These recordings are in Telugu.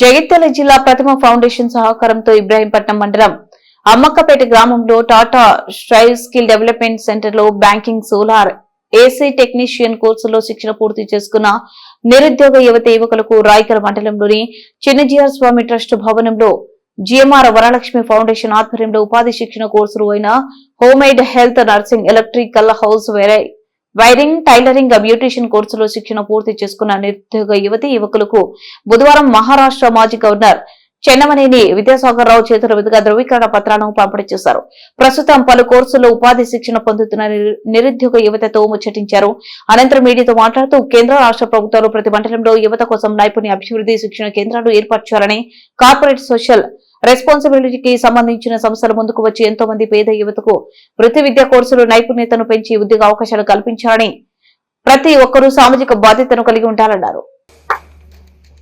జగిత్యాల జిల్లా ప్రథమ ఫౌండేషన్ సహకారంతో ఇబ్రాహీంపట్నం మండలం అమ్మక్కపేట గ్రామంలో టాటా స్ట్రైవ్ స్కిల్ డెవలప్మెంట్ సెంటర్లో బ్యాంకింగ్ సోలార్ ఏసీ టెక్నీషియన్ కోర్సులో శిక్షణ పూర్తి చేసుకున్న నిరుద్యోగ యువత యువకులకు రాయకల్ మండలంలోని చిన్నజీఆర్ స్వామి ట్రస్ట్ భవనంలో జిఎంఆర్ వరలక్ష్మి ఫౌండేషన్ ఆధ్వర్యంలో ఉపాధి శిక్షణ కోర్సులు అయిన homemade health nursing electrical house వేరే వైరింగ్ టైలరింగ్ బ్యూటిషియన్ కోర్సులో శిక్షణ పూర్తి చేసుకున్న నిరుద్యోగ యువతి యువకులకు బుధవారం మహారాష్ట్ర మాజీ గవర్నర్ చెన్నమనేని విద్యాసాగర్ రావు చేతుల మీదుగా ధృవీకరణ పత్రాలను పంపిణీ చేశారు. ప్రస్తుతం పలు కోర్సుల్లో ఉపాధి శిక్షణ పొందుతున్న నిరుద్యోగ యువతతో ముచ్చటించారు. అనంతరం మీడియాతో మాట్లాడుతూ కేంద్ర రాష్ట్ర ప్రభుత్వాలు ప్రతి మండలంలో యువత కోసం నైపుణ్య అభివృద్ధి శిక్షణ కేంద్రాలు ఏర్పాటు కార్పొరేట్ సోషల్ రెస్పాన్సిబిలిటీకి సంబంధించిన సంస్థలు ముందుకు వచ్చి ఎంతో మంది పేద యువతకు వృత్తి విద్యా కోర్సులు నైపుణ్యతను పెంచి ఉద్యోగ అవకాశాలు కల్పించాలని ప్రతి ఒక్కరూ సామాజిక బాధ్యతను కలిగి ఉండాలన్నారు.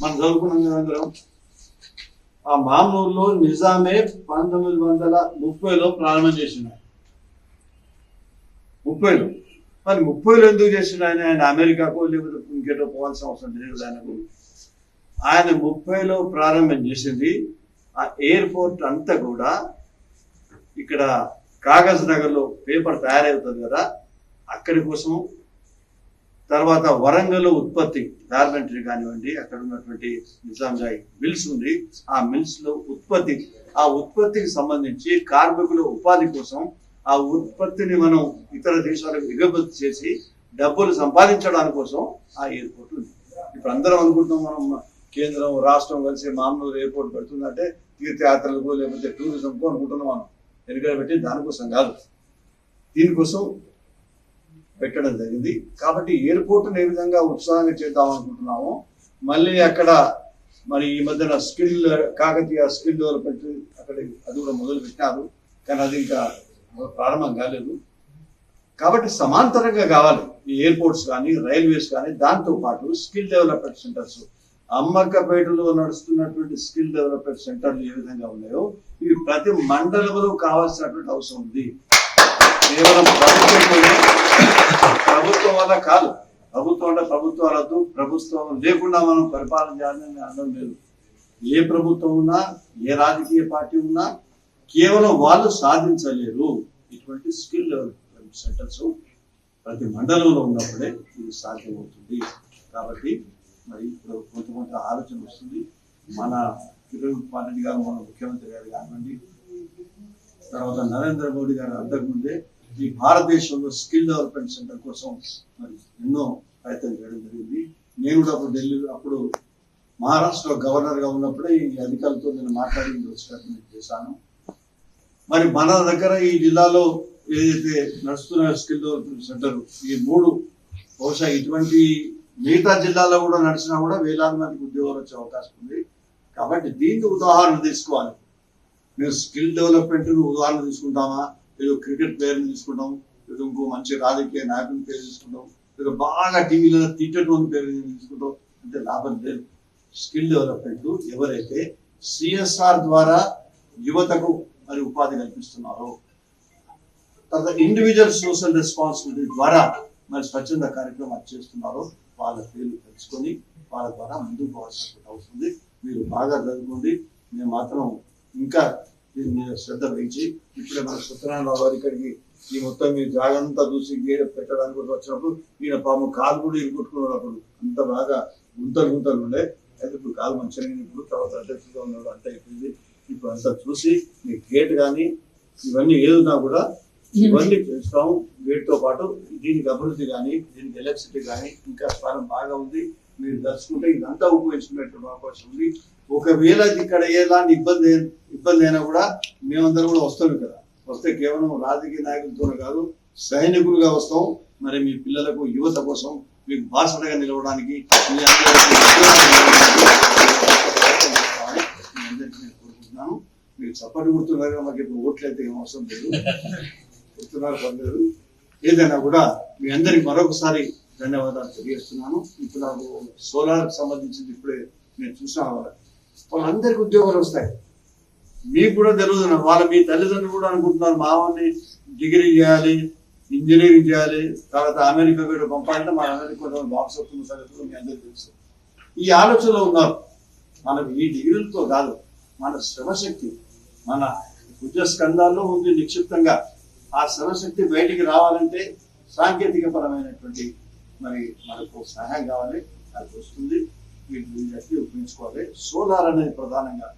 మనం చదువుకున్నాం కదా అందరం? ఆ మామూలులో నిజామే పంతొమ్మిది వందల ముప్పైలో ప్రారంభం చేసిన ముప్పైలో. మరి ముప్పైలో ఎందుకు చేసిన ఆయన? ఆయన అమెరికాకు లేకపోతే ఇంకేటో పోవాల్సిన అవసరం లేదు ఆయనకు. ఆయన ముప్పైలో ప్రారంభం చేసింది. ఆ ఎయిర్పోర్ట్ అంతా కూడా ఇక్కడ కాగజ్ నగర్లో పేపర్ తయారవుతుంది కదా అక్కడి కోసం తర్వాత వరంగల్ ఉత్పత్తి గార్మెంటరీ కానివ్వండి అక్కడ ఉన్నటువంటి నిజాంజాయి మిల్స్ ఉంది. ఆ మిల్స్లో ఉత్పత్తి ఆ ఉత్పత్తికి సంబంధించి కార్మికుల ఉపాధి కోసం ఆ ఉత్పత్తిని మనం ఇతర దేశాలకు ఎగుమతి చేసి డబ్బులు సంపాదించడానికి కోసం ఆ ఎయిర్పోర్ట్ ఉంది. ఇప్పుడు అందరం అనుకుంటున్నాం మనం కేంద్రం రాష్ట్రం కలిసి మామూలు ఎయిర్పోర్ట్ పెడుతుందంటే తీర్థయాత్రలకు లేకపోతే టూరిజంకు అనుకుంటున్నాం మనం. ఎందుకంటే పెట్టి దానికోసం కాదు. దీనికోసం పెట్టడం జరిగింది. కాబట్టి ఎయిర్పోర్ట్ను ఏ విధంగా ఉత్సాహంగా చేద్దాం అనుకుంటున్నాము మళ్ళీ అక్కడ మరి ఈ మధ్యన స్కిల్ కాకతీయ స్కిల్ డెవలప్మెంట్ అక్కడ అది కూడా మొదలు పెట్టారు కానీ అది ఇంకా ప్రారంభం కాలేదు. కాబట్టి సమాంతరంగా కావాలి. ఈ ఎయిర్పోర్ట్స్ కానీ రైల్వేస్ కానీ దాంతో పాటు స్కిల్ డెవలప్మెంట్ సెంటర్స్. అమ్మక్కపేటలో నడుస్తున్నటువంటి స్కిల్ డెవలప్మెంట్ సెంటర్లు ఏ విధంగా ఉన్నాయో ఇవి ప్రతి మండలంలో కావాల్సినటువంటి అవసరం ఉంది. కేవలం ప్రభుత్వం ప్రభుత్వం వల్ల కాదు. ప్రభుత్వం అంటే ప్రభుత్వం రద్దు ప్రభుత్వం లేకుండా మనం పరిపాలన చేయాలని అనడం లేదు. ఏ ప్రభుత్వం ఉన్నా ఏ రాజకీయ పార్టీ ఉన్నా కేవలం వాళ్ళు సాధించలేరు. ఇటువంటి స్కిల్ డెవలప్మెంట్ సెంటర్స్ ప్రతి మండలంలో ఉన్నప్పుడే ఇది సాధ్యమవుతుంది. కాబట్టి మరి ఇప్పుడు కొంత కొంత ఆలోచన వస్తుంది. మన కిరణ్ కుమార్ రెడ్డి గారు మన ముఖ్యమంత్రి గారు కానివ్వండి తర్వాత నరేంద్ర మోడీ గారు అంతకుముందే ఈ భారతదేశంలో స్కిల్ డెవలప్మెంట్ సెంటర్ కోసం మరి ఎన్నో ప్రయత్నం చేయడం జరిగింది. నేను కూడా అప్పుడు ఢిల్లీలో అప్పుడు మహారాష్ట్ర గవర్నర్గా ఉన్నప్పుడే ఈ అధికారులతో నేను మాట్లాడి వచ్చినట్టు నేను చేశాను. మరి మన దగ్గర ఈ జిల్లాలో ఏదైతే నడుస్తున్న స్కిల్ డెవలప్మెంట్ సెంటర్ ఈ మూడు బహుశా ఇటువంటి మిగతా జిల్లాలో కూడా నడిచినా కూడా వేలాది మందికి ఉద్యోగాలు వచ్చే అవకాశం ఉంది. కాబట్టి దీనికి ఉదాహరణ తీసుకోవాలి. మేము స్కిల్ డెవలప్మెంట్ ఉదాహరణ తీసుకుంటామా? ఏదో క్రికెట్ ప్లేయర్ని తీసుకుంటాం ఏదో ఇంకో మంచి రాజకీయ నాయకుని పేరు తీసుకుంటాం ఏదో బాగా టీవీలో తిట్టటువంటి పేరు తీసుకుంటాం అంటే లాభం లేదు. స్కిల్ డెవలప్మెంట్ ఎవరైతే సిఎస్ఆర్ ద్వారా యువతకు మరి ఉపాధి కల్పిస్తున్నారో తర్వాత ఇండివిజువల్ సోషల్ రెస్పాన్సిబిలిటీ ద్వారా మరి స్వచ్ఛంద కార్యక్రమాలు చేస్తున్నారో వాళ్ళ పేర్లు తెలుసుకొని వాళ్ళ ద్వారా ముందుకు పోవాల్సిన అవుతుంది మీరు బాగా చదువుకోండి. మేము మాత్రం ఇంకా దీని మీద శ్రద్ధ వహించి ఇప్పుడే మన సత్యనారాయణ ఇక్కడికి ఈ మొత్తం మీ జాగంతా చూసి గేడ పెట్టడానికి కూడా వచ్చినప్పుడు ఈయన పాము కాలు కూడా ఇరుకొట్టుకున్నాడు అప్పుడు. అంత బాగా గుంతలు గుంతలు ఉండే. అయితే ఇప్పుడు కాలు మంచిగా ఇప్పుడు తర్వాత అధ్యక్షుడిగా ఉన్నాడు అంత అయిపోయింది. ఇప్పుడు అంతా చూసి మీ గేట్ కానీ ఇవన్నీ ఏదున్నా కూడా ఇవన్నీ చేస్తాం. గేట్తో పాటు దీనికి అభివృద్ధి కానీ దీనికి ఎలక్ట్రిసిటీ కానీ ఇంకా స్థానం బాగా ఉంది. మీరు దర్శకుంటే ఇదంతా ఉపయోగించుకునేటువంటి అవకాశం ఉంది. ఒకవేళ ఇక్కడ ఎలాంటి ఇబ్బంది ఇబ్బంది అయినా కూడా మేమందరం కూడా వస్తాం కదా వస్తే కేవలం రాజకీయ నాయకులతోనే కాదు సైనికులుగా వస్తాం. మరి మీ పిల్లలకు యువత కోసం మీకు బాసటగా నిలవడానికి మీ అందరికీ తెలియజేస్తున్నాను మీరు చప్పటి గుర్తున్నారు మాకు ఇప్పుడు ఓట్లు అయితే ఏం అవసరం లేదు. గుర్తున్నారు పర్లేదు. ఏదైనా కూడా మీ అందరికి మరొకసారి ధన్యవాదాలు తెలియజేస్తున్నాను. ఇప్పుడు నాకు సోలార్ సంబంధించింది ఇప్పుడే నేను చూసిన వాళ్ళందరికీ ఉద్యోగాలు వస్తాయి. మీకు కూడా తెలియదు వాళ్ళ మీ తల్లిదండ్రులు కూడా అనుకుంటున్నారు మా డిగ్రీ చేయాలి ఇంజనీరింగ్ చేయాలి తర్వాత అమెరికా కూడా పంపాలంటే మన అమెరికా బాక్స్ వస్తున్న సంగతులు మీ అందరికీ తెలుసు. ఈ ఆలోచనలో ఉన్నారు. మనకు ఈ డిగ్రీలతో కాదు మన శ్రమశక్తి మన ఉద్యోగ స్కంధాల్లో ఉంది నిక్షిప్తంగా. ఆ శ్రమశక్తి బయటికి రావాలంటే సాంకేతిక పరమైనటువంటి మరి మనకు సహాయం కావాలి అది వస్తుంది. వీటిని చెప్పి ఉపయోగించుకోవాలి. సోలార్ అనేది ప్రధానంగా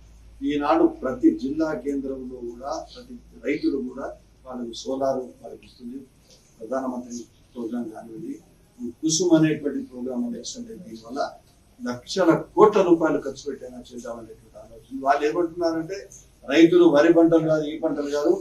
ఈనాడు ప్రతి జిల్లా కేంద్రంలో కూడా ప్రతి రైతులు కూడా వాళ్ళకి సోలార్ వాళ్ళకి ఇస్తుంది. ప్రధానమంత్రి ప్రోగ్రాం కానివ్వండి ఈ కుసుమ్ అనేటువంటి ప్రోగ్రామ్ ఎక్స్టెండ్ దీనివల్ల లక్షల కోట్ల రూపాయలు ఖర్చు పెట్టైనా చేద్దామనేటువంటి ఆలోచన. వాళ్ళు ఏమంటున్నారంటే రైతులు వరి పంటలు కాదు ఈ పంటలు కాదు